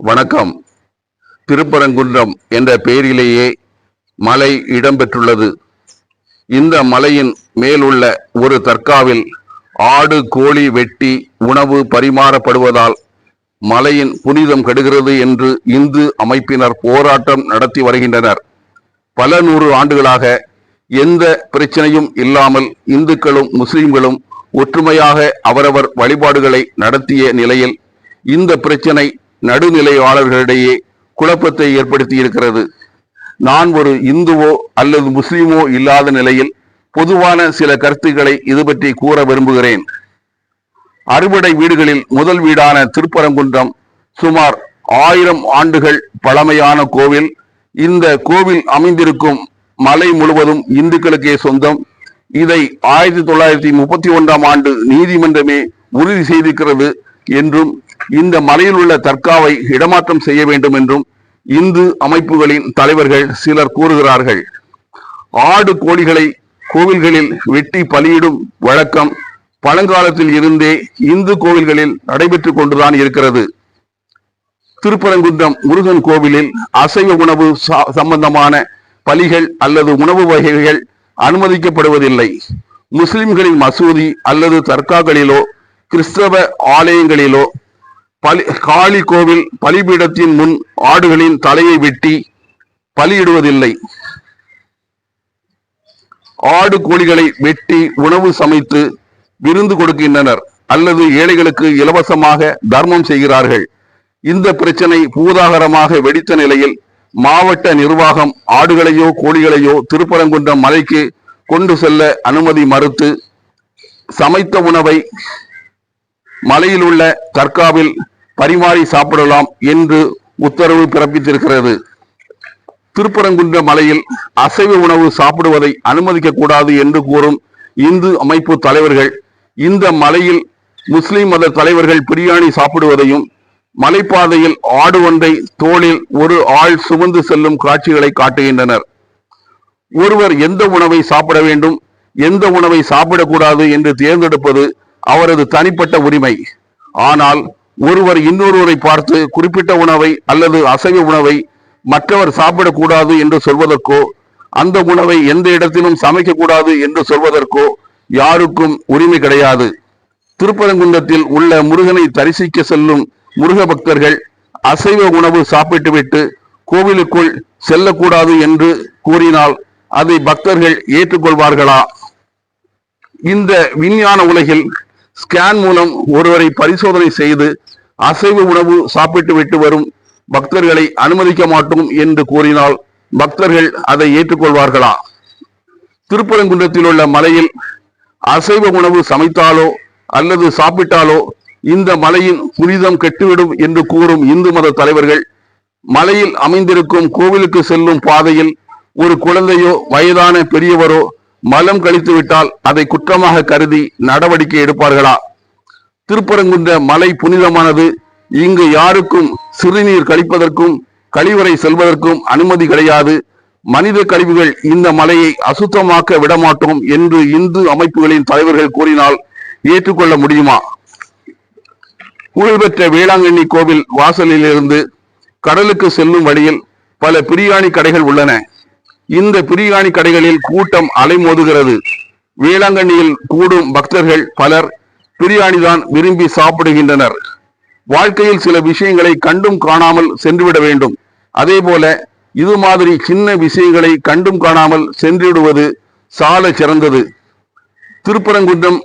வணக்கம். திருப்பரங்குன்றம் என்ற பெயரிலேயே மலை இடம்பெற்றுள்ளது. இந்த மலையின் மேலுள்ள ஒரு தர்காவில் ஆடு கோழி வெட்டி உணவு பரிமாறப்படுவதால் மலையின் புனிதம் கெடுகிறது என்று இந்து அமைப்பினர் போராட்டம் நடத்தி வருகின்றனர். பல நூறு ஆண்டுகளாக எந்த பிரச்சனையும் இல்லாமல் இந்துக்களும் முஸ்லிம்களும் ஒற்றுமையாக அவரவர் வழிபாடுகளை நடத்திய நிலையில் இந்த பிரச்சனை நடுநிலையாளர்களிடையே குழப்பத்தை ஏற்படுத்தி இருக்கிறது நான் ஒரு இந்துவோ அல்லது முஸ்லிமோ இல்லாத நிலையில் பொதுவான சில கருத்துக்களை இது பற்றி கூற விரும்புகிறேன். அறுபடை வீடுகளில் முதல் வீடான திருப்பரங்குன்றம் சுமார் ஆயிரம் ஆண்டுகள் பழமையான கோவில். இந்த கோவில் அமைந்திருக்கும் மலை முழுவதும் இந்துக்களுக்கே சொந்தம். இதை ஆயிரத்தி தொள்ளாயிரத்தி முப்பத்தி ஒன்றாம் ஆண்டு நீதிமன்றமே உறுதி செய்திருக்கிறது என்றும் இந்த மலையில் உள்ள தர்காவை இடமாற்றம் செய்ய வேண்டும் என்றும் இந்து அமைப்புகளின் தலைவர்கள் சிலர் கூறுகிறார்கள். ஆடு கோழிகளை கோவில்களில் வெட்டி பலியிடும் வழக்கம் பழங்காலத்தில் இருந்தே இந்து கோவில்களில் நடைபெற்றுக் கொண்டுதான் இருக்கிறது. திருப்பரங்குன்றம் முருகன் கோவிலில் அசைவ உணவு சம்பந்தமான பலிகள் அல்லது உணவு வகைகள் அனுமதிக்கப்படுவதில்லை. முஸ்லிம்களின் மசூதி அல்லது தர்காக்களிலோ கிறிஸ்தவ ஆலயங்களிலோ பலி காளி கோவில் பலிபீடத்தின் முன் ஆடுகளின் தலையை வெட்டி பலியிடுவதில்லை. ஆடு கோழிகளை வெட்டி உணவு சமைத்து விருந்து கொடுக்கின்றனர். அல்லது ஏழைகளுக்கு இலவசமாக தர்மம் செய்கிறார்கள். இந்த பிரச்சனை பூதாகரமாக வெடித்த நிலையில் மாவட்ட நிர்வாகம் ஆடுகளையோ கோழிகளையோ திருப்பரங்குன்றம் மலைக்கு கொண்டு செல்ல அனுமதி மறுத்து சமைத்த உணவை மலையில் உள்ள தற்காவில் பரிமாறி சாப்பிடலாம் என்று உத்தரவு பிறப்பித்திருக்கிறது. திருப்பரங்குன்ற மலையில் அசைவ உணவு சாப்பிடுவதை அனுமதிக்க கூடாது என்று கூறும் இந்து அமைப்பு தலைவர்கள் இந்த மலையில் முஸ்லிம் மத தலைவர்கள் பிரியாணி சாப்பிடுவதையும் மலைப்பாதையில் ஆடு ஒன்றை தோளில் ஒரு ஆள் சுமந்து செல்லும் காட்சிகளை காட்டுகின்றனர். ஒருவர் எந்த உணவை சாப்பிட வேண்டும் எந்த உணவை சாப்பிடக்கூடாது என்று தேர்ந்தெடுப்பது அவரது தனிப்பட்ட உரிமை. ஆனால் ஒருவர் இன்னொருவரை பார்த்து குறிப்பிட்ட உணவை அல்லது அசைவ உணவை மற்றவர் சாப்பிடக்கூடாது என்று சொல்வதற்கோ அந்த உணவை எந்த இடத்திலும் சமைக்கக்கூடாது என்று சொல்வதற்கோ யாருக்கும் உரிமை கிடையாது. திருப்பரங்குன்றத்தில் உள்ள முருகனை தரிசிக்க செல்லும் முருக பக்தர்கள் அசைவ உணவு சாப்பிட்டுவிட்டு கோவிலுக்குள் செல்லக்கூடாது என்று கூறினால் அதை பக்தர்கள் ஏற்றுக்கொள்வார்களா? இந்த விஞ்ஞான உலகில் ஸ்கேன் மூலம் ஒருவரை பரிசோதனை செய்து அசைவ உணவு சாப்பிட்டு விட்டு வரும் பக்தர்களை அனுமதிக்க மாட்டோம் என்று கூறினால் பக்தர்கள் அதை ஏற்றுக்கொள்வார்களா? திருப்பரங்குன்றத்தில் உள்ள மலையில் அசைவ உணவு சமைத்தாலோ அல்லது சாப்பிட்டாலோ இந்த மலையின் புனிதம் கெட்டுவிடும் என்று கூறும் இந்து மத தலைவர்கள் மலையில் அமைந்திருக்கும் கோவிலுக்கு செல்லும் பாதையில் ஒரு குழந்தையோ வயதான பெரியவரோ மலம் கழித்து விட்டால் அதை குற்றமாக கருதி நடவடிக்கை எடுப்பார்களா? திருப்பரங்குன்ற மலை புனிதமானது. இங்கு யாருக்கும் சிறுநீர் கழிப்பதற்கும் கழிவறை செல்வதற்கும் அனுமதி கிடையாது. மனித கழிவுகள் இந்த மலையை அசுத்தமாக்க விடமாட்டோம் என்று இந்து அமைப்புகளின் தலைவர்கள் கூறினால் ஏற்றுக்கொள்ள முடியுமா? புகழ்பெற்ற வேளாங்கண்ணி கோவில் வாசலிலிருந்து கடலுக்கு செல்லும் வழியில் பல பிரியாணி கடைகள் உள்ளன. இந்த பிரியாணி கடைகளில் கூட்டம் அலைமோதுகிறது. வேளாங்கண்ணியில் கூடும் பக்தர்கள் பலர் பிரியாணி தான் விரும்பி சாப்பிடுகின்றனர். வாழ்க்கையில் சில விஷயங்களை கண்டும் காணாமல் சென்றுவிட வேண்டும். அதே போல இது மாதிரி சின்ன விஷயங்களை கண்டும் காணாமல் சென்றுவிடுவது சால சிறந்தது. திருப்பரங்குன்றம்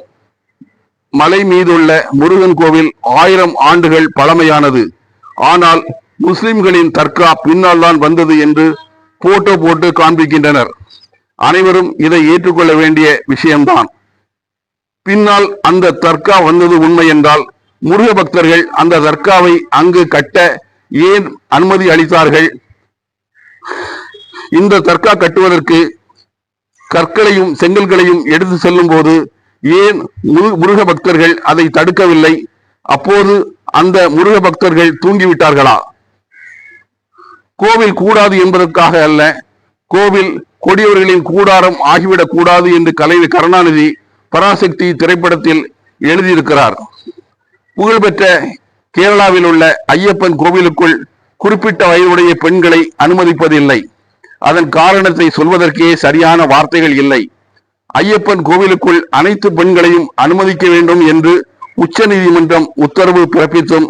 மலை மீதுள்ள முருகன் கோவில் ஆயிரம் ஆண்டுகள் பழமையானது. ஆனால் முஸ்லிம்களின் தர்கா பின்னால் தான் வந்தது என்று போட்டோ போட்டு காண்பிக்கின்றனர். அனைவரும் இதை ஏற்றுக்கொள்ள வேண்டிய விஷயம்தான். பின்னால் அந்த தர்கா வந்தது உண்மை என்றால் முருக பக்தர்கள் அந்த தர்காவை அங்கு கட்ட ஏன் அனுமதி அளித்தார்கள்? இந்த தர்கா கட்டுவதற்கு கற்களையும் செங்கல்களையும் எடுத்து செல்லும் போது ஏன் முரு- முருக பக்தர்கள் அதை தடுக்கவில்லை? அப்போது அந்த முருக பக்தர்கள் தூங்கிவிட்டார்களா கோவில் கூடாது என்பதற்காக அல்ல கோவில் கொடியவர்களின் கூடாரம் ஆகிவிடக் கூடாது என்று கலைஞர் கருணாநிதி பராசக்தி திரைப்படத்தில் எழுதியிருக்கிறார். புகழ்பெற்ற கேரளாவில் உள்ள ஐயப்பன் கோவிலுக்குள் குறிப்பிட்ட வயதுடைய பெண்களை அனுமதிப்பதில்லை. அதன் காரணத்தை சொல்வதற்கே சரியான வார்த்தைகள் இல்லை. ஐயப்பன் கோவிலுக்குள் அனைத்து பெண்களையும் அனுமதிக்க வேண்டும் என்று உச்சநீதிமன்றம் உத்தரவு பிறப்பித்தும்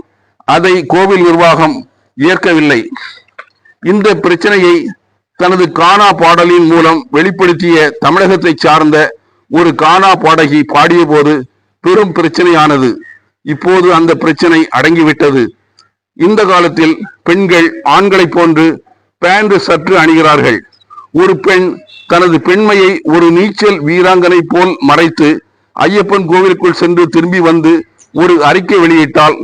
அதை கோவில் நிர்வாகம் ஏற்கவில்லை. இந்த பிரச்சனையை தனது கானா பாடலின் மூலம் வெளிப்படுத்திய தமிழகத்தை சார்ந்த ஒரு கானா பாடகி பாடியபோது பெரும் பிரச்சனையானது. இப்போது அந்த பிரச்சனை அடங்கிவிட்டது. இந்த காலத்தில் பெண்கள் ஆண்களைப் போன்று பேண்ட் சற்று அணிகிறார்கள். ஒரு பெண் தனது பெண்மையை ஒரு நீச்சல் வீராங்கனை போல் மறைத்து ஐயப்பன் கோவிலுக்குள் சென்று திரும்பி வந்து ஒரு அறிக்கை வெளியிட்டால்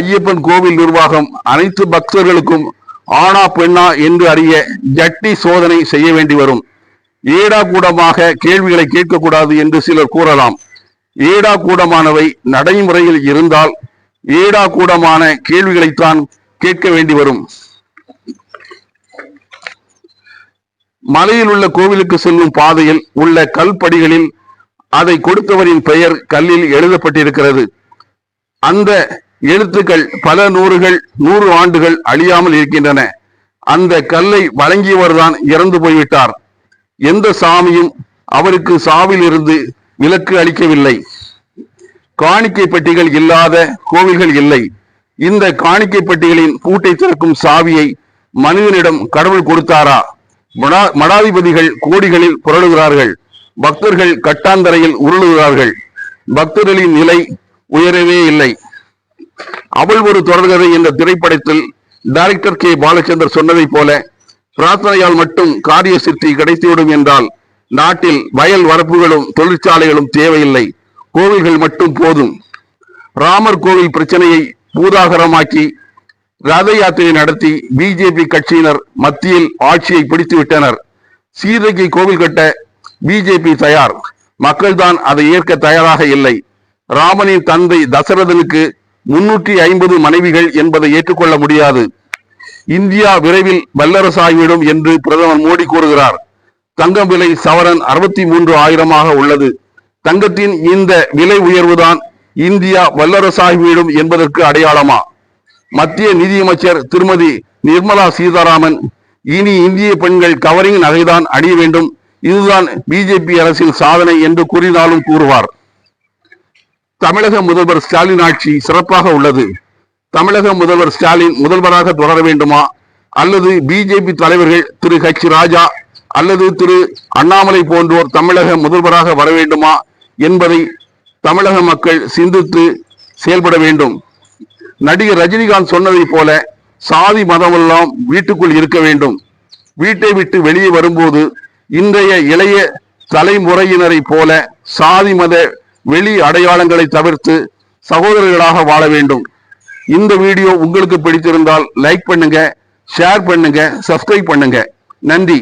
ஐயப்பன் கோவில் நிர்வாகம் அனைத்து பக்தர்களுக்கும் ஆனா பெண்ணா என்று அறிய ஜட்டி சோதனை செய்ய வேண்டி வரும். ஏடாகூடமாக கேள்விகளை கேட்கக்கூடாது என்று சிலர் கூறலாம். ஏடாகூடமானவை நடைமுறையில் இருந்தால் ஏடாகூடமான கேள்விகளைத்தான் கேட்க வேண்டி வரும். மலையில் உள்ள கோவிலுக்கு செல்லும் பாதையில் உள்ள கல்படிகளில் அதை கொடுத்தவரின் பெயர் கல்லில் எழுதப்பட்டிருக்கிறது. அந்த எழுத்துக்கள் பல நூறுகள் நூறு ஆண்டுகள் அழியாமல் இருக்கின்றன. அந்த கல்லை வழங்கியவர்தான் இறந்து போய்விட்டார். எந்த சாமியும் அவருக்கு சாவில் இருந்து விலக்கு அளிக்கவில்லை. காணிக்கை பெட்டிகள் இல்லாத கோவில்கள் இல்லை. இந்த காணிக்கை பெட்டிகளின் பூட்டை திறக்கும் சாவியை மனிதனிடம் கடவுள் கொடுத்தாரா? மடா- மடாதிபதிகள் கோடிகளில் புரளுகிறார்கள். பக்தர்கள் கட்டாந்தரையில் உருளுகிறார்கள். பக்தர்களின் நிலை உயரவே இல்லை. அவள் ஒரு தொடர்கதை என்ற திரைப்படத்தில் டைரக்டர் கே. பாலச்சந்தர் சொன்னதைப் போல பிரார்த்தனையால் மட்டும் காரிய சித்தி கிடைத்துவிடும் என்றால் நாட்டில் வயல் வரப்புகளும் தொழிற்சாலைகளும் தேவையில்லை. கோவில்கள் மட்டும் போதும். ராமர் கோவில் பிரச்சனையை பூதாகரமாக்கி ரத யாத்திரை நடத்தி பிஜேபி கட்சியினர் மத்தியில் ஆட்சியை பிடித்து விட்டனர். சீதைக்கு கோவில் கட்ட பிஜேபி தயார். மக்கள்தான் அதை ஏற்க தயாராக இல்லை. ராமனின் தந்தை தசரதனுக்கு முன்னூற்றி ஐம்பது மனைவிகள் என்பதை ஏற்றுக்கொள்ள முடியாது. இந்தியா விரைவில் வல்லரசாகிவிடும் என்று பிரதமர் மோடி கூறுகிறார். தங்கம் விலை சவரன் அறுபத்தி மூன்று ஆயிரமாக உள்ளது. தங்கத்தின் இந்த விலை உயர்வுதான் இந்தியா வல்லரசாகிவிடும் என்பதற்கு அடையாளமா? மத்திய நிதியமைச்சர் திருமதி நிர்மலா சீதாராமன் இனி இந்திய பெண்கள் கவரிங் நகைதான் அணிய வேண்டும். இதுதான் பிஜேபி அரசின் சாதனை என்று கூறினாலும் கூறுவார். தமிழக முதல்வர் ஸ்டாலின் ஆட்சி சிறப்பாக உள்ளது. தமிழக முதல்வர் ஸ்டாலின் முதல்வராக தொடர வேண்டுமா? அல்லது பிஜேபி தலைவர்கள் திரு ஹெச் ராஜா அல்லது திரு அண்ணாமலை போன்றோர் தமிழக முதல்வராக வர வேண்டுமா? என்பதை தமிழக மக்கள் சிந்தித்து செயல்பட வேண்டும். நடிகர் ரஜினிகாந்த் சொன்னதைப் போல சாதி மதமெல்லாம் வீட்டுக்குள் இருக்க வேண்டும். வீட்டை விட்டு வெளியே வரும்போது இன்றைய இளைய தலைமுறையினரைப் போல சாதி மத வெளி அடையாளங்களை தவிர்த்து சகோதரர்களாக வாழ வேண்டும். இந்த வீடியோ உங்களுக்கு பிடித்திருந்தால் லைக் பண்ணுங்க ஷேர் பண்ணுங்க சப்ஸ்கிரைப் பண்ணுங்க. நன்றி.